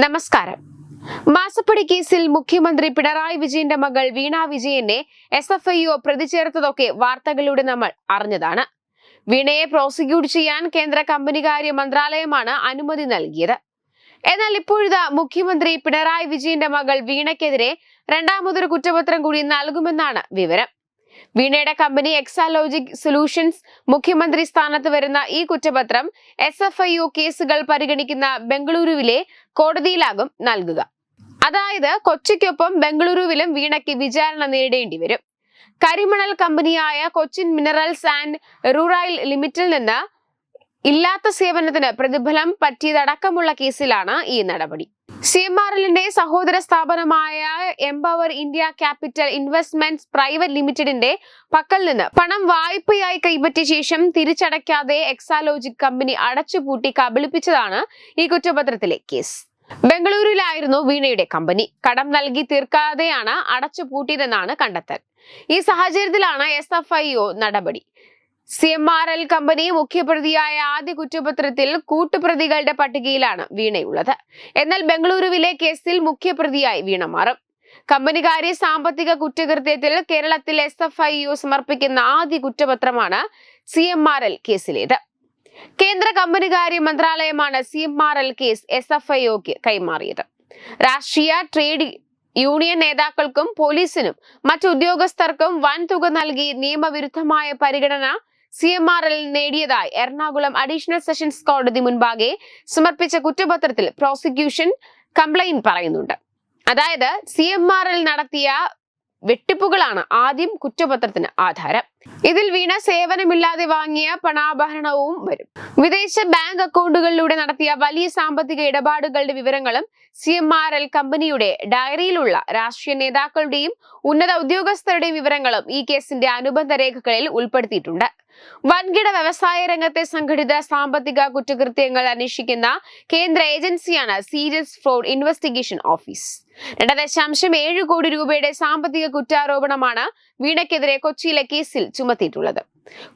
നമസ്കാരം. മാസപ്പടി കേസിൽ മുഖ്യമന്ത്രി പിണറായി വിജയന്റെ മകൾ വീണ വിജയനെ എസ് എഫ് ഐ ഒ പ്രതിചേർത്തതൊക്കെ വാർത്തകളിലൂടെ നമ്മൾ അറിഞ്ഞതാണ്. വീണയെ പ്രോസിക്യൂട്ട് ചെയ്യാൻ കേന്ദ്ര കമ്പനികാര്യ മന്ത്രാലയമാണ് അനുമതി നൽകിയത്. എന്നാൽ ഇപ്പോഴിതാ മുഖ്യമന്ത്രി പിണറായി വിജയന്റെ മകൾ വീണയ്ക്കെതിരെ രണ്ടാമതൊരു കുറ്റപത്രം കൂടി നൽകുമെന്നാണ് വിവരം. വീണയുടെ കമ്പനി എക്സാലോജിക് സൊല്യൂഷൻസ് മുഖ്യമന്ത്രി സ്ഥാനത്ത് വരുന്ന ഈ കുറ്റപത്രം എസ് എഫ് ഐ ഒ കേസുകൾ പരിഗണിക്കുന്ന ബംഗളൂരുവിലെ കോടതിയിലാകും നൽകുക. അതായത് കൊച്ചിക്കൊപ്പം ബംഗളൂരുവിലും വീണയ്ക്ക് വിചാരണ നേരിടേണ്ടി വരും. കരിമണൽ കമ്പനിയായ കൊച്ചിൻ മിനറൽസ് ആൻഡ് റൂറൽ ലിമിറ്റിൽ നിന്ന് ഇല്ലാത്ത സേവനത്തിന് പ്രതിഫലം പറ്റിയതടക്കമുള്ള കേസിലാണ് ഈ നടപടി. സി എം ആർ എല്ലിന്റെ സഹോദര സ്ഥാപനമായ empower India capital investments private ലിമിറ്റഡിന്റെ പക്കൽ നിന്ന് പണം വായ്പയായി കൈപ്പറ്റിയ ശേഷം തിരിച്ചടയ്ക്കാതെ എക്സാലോജിക് കമ്പനി അടച്ചുപൂട്ടി കബളിപ്പിച്ചതാണ് ഈ കുറ്റപത്രത്തിലെ കേസ്. ബംഗളൂരുവിലായിരുന്നു വീണയുടെ കമ്പനി. കടം നൽകി തീർക്കാതെയാണ് അടച്ചുപൂട്ടിയതെന്നാണ് കണ്ടെത്തൽ. ഈ സാഹചര്യത്തിലാണ് എസ് എഫ് ഐ ഒ നടപടി. C M R L company മുഖ്യപ്രതിയായ ആദ്യ കുറ്റപത്രത്തിൽ കൂട്ടുപ്രതികളുടെ പട്ടികയിലാണ് വീണയുള്ളത്. എന്നാൽ ബംഗളൂരുവിലെ കേസിൽ മുഖ്യപ്രതിയായി വീണ മാറും. കമ്പനികാരി സാമ്പത്തിക കുറ്റകൃത്യത്തിൽ കേരളത്തിൽ എസ് എഫ് ഐ യു സമർപ്പിക്കുന്ന ആദ്യ കുറ്റപത്രമാണ് സി എം ആർ എൽ കേസിലേത്. കേന്ദ്ര കമ്പനികാര്യ മന്ത്രാലയമാണ് C M R L case S F I ഒക്ക് കൈമാറിയത്. രാഷ്ട്രീയ ട്രേഡ് യൂണിയൻ നേതാക്കൾക്കും പോലീസിനും മറ്റു ഉദ്യോഗസ്ഥർക്കും വൻതുക നൽകി നിയമവിരുദ്ധമായ പരിഗണന സി എം ആർ എൽ നേടിയതായി. എറണാകുളം അഡീഷണൽ സെഷൻസ് കോടതി മുൻപാകെ സമർപ്പിച്ച കുറ്റപത്രത്തിൽ പ്രോസിക്യൂഷൻ കംപ്ലൈന്റ് പറയുന്നുണ്ട്. അതായത് സി എം ആർ എൽ നടത്തിയ വെട്ടിപ്പുകളാണ് ആദ്യം കുറ്റപത്രത്തിന് ആധാരം. ഇതിൽ വീണ സേവനമില്ലാതെ വാങ്ങിയ പണാഭരണവും വരും. വിദേശ ബാങ്ക് അക്കൗണ്ടുകളിലൂടെ നടത്തിയ വലിയ സാമ്പത്തിക ഇടപാടുകളുടെ വിവരങ്ങളും സി എം ആർ എൽ കമ്പനിയുടെ ഡയറിയിലുള്ള രാഷ്ട്രീയ നേതാക്കളുടെയും ഉന്നത ഉദ്യോഗസ്ഥരുടെയും വിവരങ്ങളും ഈ കേസിന്റെ അനുബന്ധ രേഖകളിൽ ഉൾപ്പെടുത്തിയിട്ടുണ്ട്. വൻകിട വ്യവസായ രംഗത്തെ സംഘടിത സാമ്പത്തിക കുറ്റകൃത്യങ്ങൾ അന്വേഷിക്കുന്ന കേന്ദ്ര ഏജൻസിയാണ് സീരിയസ് ഫ്രോഡ് ഇൻവെസ്റ്റിഗേഷൻ ഓഫീസ്. രണ്ട് ദശാംശം ഏഴ് കോടി രൂപയുടെ സാമ്പത്തിക കുറ്റാരോപണമാണ് വീണയ്ക്കെതിരെ കൊച്ചിയിലെ കേസിൽ ചുമത്തിയിട്ടുള്ളത്.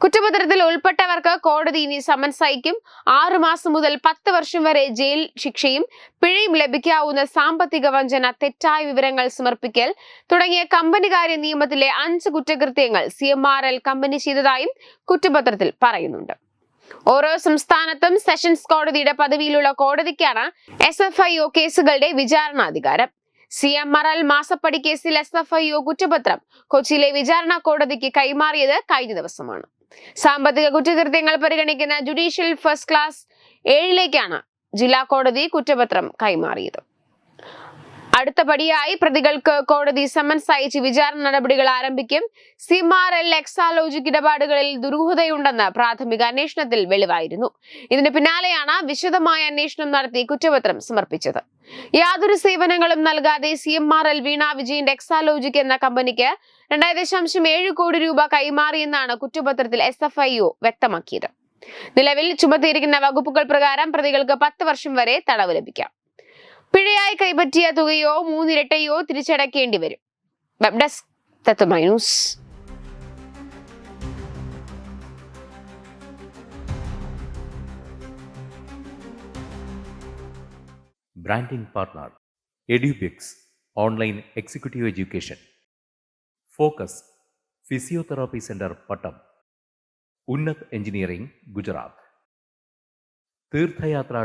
കുറ്റപത്രത്തിൽ ഉൾപ്പെട്ടവർക്ക് കോടതി ഇനി സമൻസ് അയക്കും. ആറു മാസം മുതൽ പത്ത് വർഷം വരെ ജയിൽ ശിക്ഷയും പിഴയും ലഭിക്കാവുന്ന സാമ്പത്തിക വഞ്ചന തെറ്റായ വിവരങ്ങൾ സമർപ്പിക്കൽ തുടങ്ങിയ കമ്പനികാര്യ നിയമത്തിലെ അഞ്ച് കുറ്റകൃത്യങ്ങൾ സി കമ്പനി ചെയ്തതായും കുറ്റപത്രത്തിൽ പറയുന്നുണ്ട്. ഓരോ സംസ്ഥാനത്തും സെഷൻസ് കോടതിയുടെ പദവിയിലുള്ള കോടതിക്കാണ് എസ് എഫ് ഐ ഒ കേസുകളുടെ വിചാരണാധികാരം. സി എം ആർ എൽ മാസപ്പടി കേസിൽ എസ് എഫ് ഐ ഒ കുറ്റപത്രം കൊച്ചിയിലെ വിചാരണ കോടതിക്ക് കൈമാറിയത് കഴിഞ്ഞ ദിവസമാണ്. സാമ്പത്തിക കുറ്റകൃത്യങ്ങൾ പരിഗണിക്കുന്ന ജുഡീഷ്യൽ ഫസ്റ്റ് ക്ലാസ് ഏഴിലേക്കാണ് ജില്ലാ കോടതി കുറ്റപത്രം കൈമാറിയത്. അടുത്ത പടിയായി പ്രതികൾക്ക് കോടതി സമൻസ് അയച്ച് വിചാരണ നടപടികൾ ആരംഭിക്കും. സിമാർ എൽ എക്സാലോജിക് ഇടപാടുകളിൽ ദുരൂഹതയുണ്ടെന്ന് പ്രാഥമിക അന്വേഷണത്തിൽ വെളിവായിരുന്നു. ഇതിന് പിന്നാലെയാണ് വിശദമായ അന്വേഷണം നടത്തി കുറ്റപത്രം സമർപ്പിച്ചത്. യാതൊരു സേവനങ്ങളും നൽകാതെ C M R L Veena വിജയന്റെ എക്സാലോജിക് എന്ന കമ്പനിക്ക് രണ്ടേ ദശാംശം ഏഴ് കോടി രൂപ കൈമാറിയെന്നാണ് കുറ്റപത്രത്തിൽ എസ് എഫ് ഐ ഒ വ്യക്തമാക്കിയത്. നിലവിൽ ചുമത്തിയിരിക്കുന്ന വകുപ്പുകൾ പ്രകാരം പ്രതികൾക്ക് പത്ത് വർഷം വരെ തടവ് ലഭിക്കാം. പിഴയായി കൈപ്പറ്റിയ തുകയോ മൂന്നിരട്ടയോ തിരിച്ചടക്കേണ്ടി വരും. Web desk branding partner Edubix online executive education focus physiotherapy centre Pattom Unnat engineering Gujarat തീർത്ഥയാത്ര